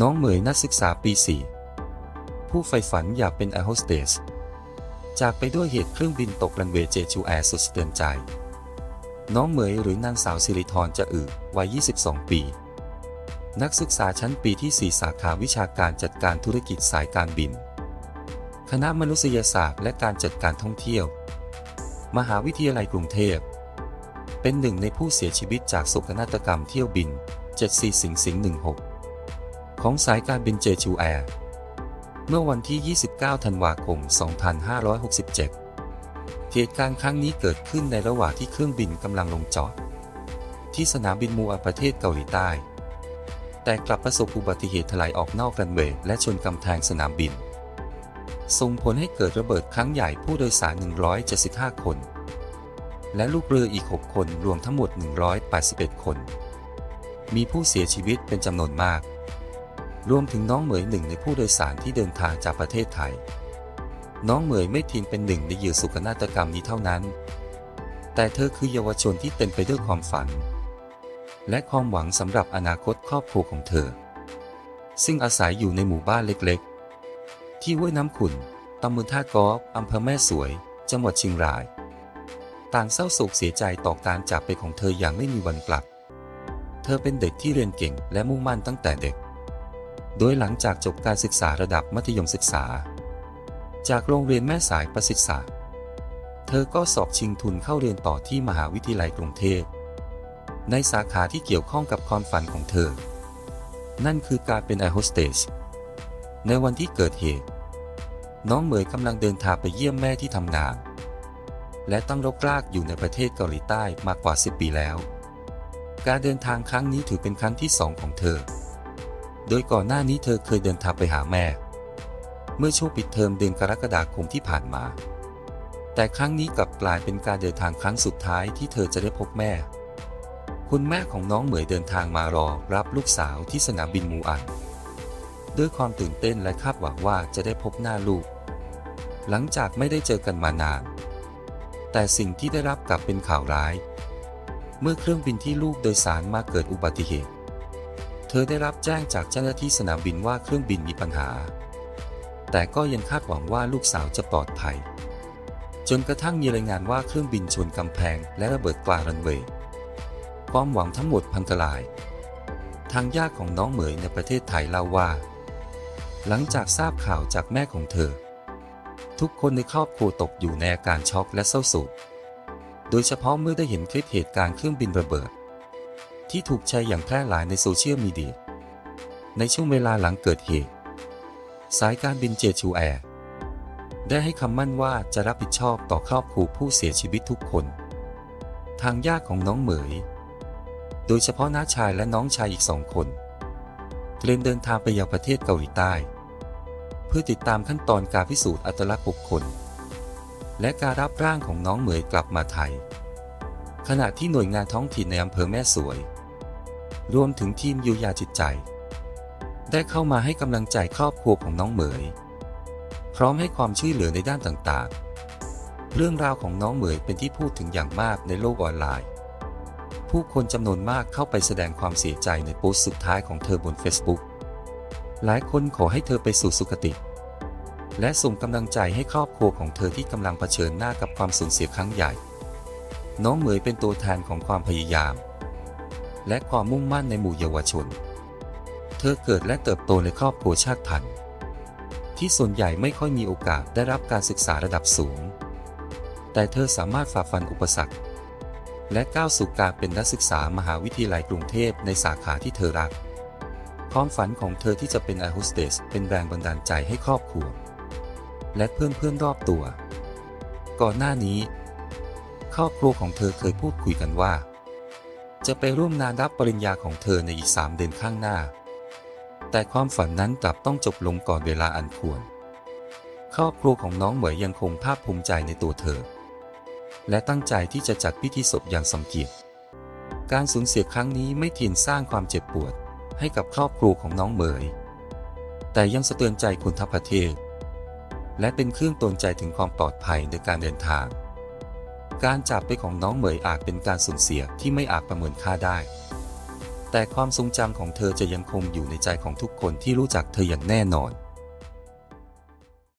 น้องเหมยนักศึกษาปี 4 ผู้ใฝ่ฝันอยากเป็นแอร์โฮสเตส จากไปด้วยเหตุเครื่องบินตกรันเวย์เจจูแอร์สุดสะเตือนใจ น้องเหมยหรือนางสาวสิริธรจะอือวัย 22 ปี นักศึกษาชั้นปีที่ 4 สาขาวิชาการจัดการธุรกิจสายการบิน คณะมนุษยศาสตร์และการจัดการท่องเที่ยว มหาวิทยาลัยกรุงเทพ เป็นหนึ่งในผู้เสียชีวิตจากโศกนาฏกรรมเที่ยวบิน 74 สิงสิง16 ของสายการบินเจจูแอร์เมื่อวันที่ 29 ธันวาคม 2567 เหตุการณ์ครั้งนี้เกิดขึ้นในระหว่างที่เครื่องบินกำลังลงจอด ที่สนามบินมูอาประเทศเกาหลีใต้ แต่กลับประสบอุบัติเหตุถลายออกนอกรันเวย์และชนกำแพงสนามบิน ส่งผลให้เกิดระเบิดครั้งใหญ่ผู้โดยสาร 175 คน และลูกเรืออีก 6 คนรวมทั้งหมด 181 คน มีผู้เสียชีวิตเป็นจำนวนมาก รวมถึงน้องเหมยหนึ่งในผู้โดยสารที่เดินทางจากประเทศไทย น้องเหมยไม่เพียงเป็นหนึ่งในเหยื่อสุกนาฏกรรมนี้เท่านั้น แต่เธอคือเยาวชนที่เต็มไปด้วยความฝัน และความหวังสำหรับอนาคตครอบครัวของเธอ ซึ่งอาศัยอยู่ในหมู่บ้านเล็กๆ ที่ห้วยน้ำขุ่นตำบลท่ากอฟอำเภอแม่สวย จังหวัดเชียงราย ต่างเศร้าโศกเสียใจต่อการจากไปของเธออย่างไม่มีวันกลับ เธอเป็นเด็กที่เรียนเก่งและมุ่งมั่นตั้งแต่เด็ก โดยหลังจากจบการศึกษาระดับมัธยมศึกษา จากโรงเรียนแม่สายประสิทธิ์ศาสตร์ เธอก็สอบชิงทุนเข้าเรียนต่อที่มหาวิทยาลัยกรุงเทพ ในสาขาที่เกี่ยวข้องกับความฝันของเธอ นั่นคือการเป็นแอร์โฮสเตส ในวันที่เกิดเหตุ น้องเหมยกำลังเดินทางไปเยี่ยมแม่ที่ทำงาน และตั้งรกรากอยู่ในประเทศเกาหลีใต้มากกว่า 10 ปีแล้ว การเดินทางครั้งนี้ถือเป็นครั้งที่สองของเธอ โดยก่อนหน้านี้เธอเคยเดินทางไปหาแม่ เมื่อช่วงปิดเทอมเดือนกรกฎาคมที่ผ่านมา แต่ครั้งนี้กลับกลายเป็นการเดินทางครั้งสุดท้ายที่เธอจะได้พบแม่ คุณแม่ของน้องเหมยเดินทางมารอรับลูกสาวที่สนามบินมูอัน ด้วยความตื่นเต้นและคาดหวังว่าจะได้พบหน้าลูก หลังจากไม่ได้เจอกันมานาน แต่สิ่งที่ได้รับกลับเป็นข่าวร้าย เมื่อเครื่องบินที่ลูกโดยสารมาเกิดอุบัติเหตุ ธอได้รับแจ้งจากเจ้าหน้าที่สนามบินว่าเครื่องบินมีปัญหา แต่ก็ยังคาดหวังว่าลูกสาวจะปลอดภัย จนกระทั่งมีรายงานว่าเครื่องบินชนกำแพงและระเบิดกลางรันเวย์ ความหวังทั้งหมดพังทลาย ทางญาติของน้องเหมยในประเทศไทยเล่าว่า หลังจากทราบข่าวจากแม่ของเธอ ทุกคนในครอบครัวตกอยู่ในอาการช็อกและเศร้าโศก โดยเฉพาะเมื่อได้เห็นคลิปเหตุการณ์เครื่องบินระเบิด ที่ถูกแชร์อย่างแพร่หลายในโซเชียลมีเดีย ในช่วงเวลาหลังเกิดเหตุ สายการบินเจชูแอร์ได้ให้คำมั่นว่าจะรับผิดชอบต่อครอบครัวผู้เสียชีวิตทุกคน ทางญาติของน้องเหมย โดยเฉพาะน้าชายและน้องชายอีกสองคนเตรียมเดินทางไปยังประเทศเกาหลีใต้ เพื่อติดตามขั้นตอนการพิสูจน์อัตลักษณ์บุคคล และการรับร่างของน้องเหมยกลับมาไทย ขณะที่หน่วยงานท้องถิ่นในอำเภอแม่สวย รวมถึงทีมเยียวยาจิตใจ ได้เข้ามาให้กำลังใจครอบครัวของน้องเหมย พร้อมให้ความช่วยเหลือในด้านต่างๆ เรื่องราวของน้องเหมยเป็นที่พูดถึงอย่างมากในโลกออนไลน์ ผู้คนจำนวนมากเข้าไปแสดงความเสียใจในโพสต์สุดท้ายของเธอบน Facebook หลายคนขอให้เธอไปสู่สุคติ และส่งกำลังใจให้ครอบครัวของเธอที่กำลังเผชิญหน้ากับความสูญเสียครั้งใหญ่ น้องเหมยเป็นตัวแทนของความพยายาม และความมุ่งมั่นในหมู่เยาวชน เธอเกิดและเติบโตในครอบครัวชาติพันธุ์ ที่ส่วนใหญ่ไม่ค่อยมีโอกาสได้รับการศึกษาระดับสูง แต่เธอสามารถฝ่าฟันอุปสรรค และก้าวสู่การเป็นนักศึกษามหาวิทยาลัยกรุงเทพในสาขาที่เธอรัก ความฝันของเธอที่จะเป็นแอร์โฮสเตสเป็นแรงบันดาลใจให้ครอบครัว และเพื่อนๆรอบตัว ก่อนหน้านี้ ครอบครัวของเธอเคยพูดคุยกันว่า จะไปร่วมงานรับปริญญาของเธอในอีกสามเดือนข้างหน้า แต่ความฝันนั้นกลับต้องจบลงก่อนเวลาอันควร ครอบครัวของน้องเหมยยังคงภาคภูมิใจในตัวเธอ และตั้งใจที่จะจัดพิธีศพอย่างสมเกียรติ การสูญเสียครั้งนี้ไม่เพียงสร้างความเจ็บปวดให้กับครอบครัวของน้องเหมย แต่ยังสะเตือนใจคนทั้งประเทศ และเป็นเครื่องตนใจถึงความปลอดภัยในการเดินทาง การจากไปของน้องเหมยอาจเป็นการสูญเสียที่ไม่อาจประเมินค่าได้ แต่ความทรงจำของเธอจะยังคงอยู่ในใจของทุกคนที่รู้จักเธออย่างแน่นอน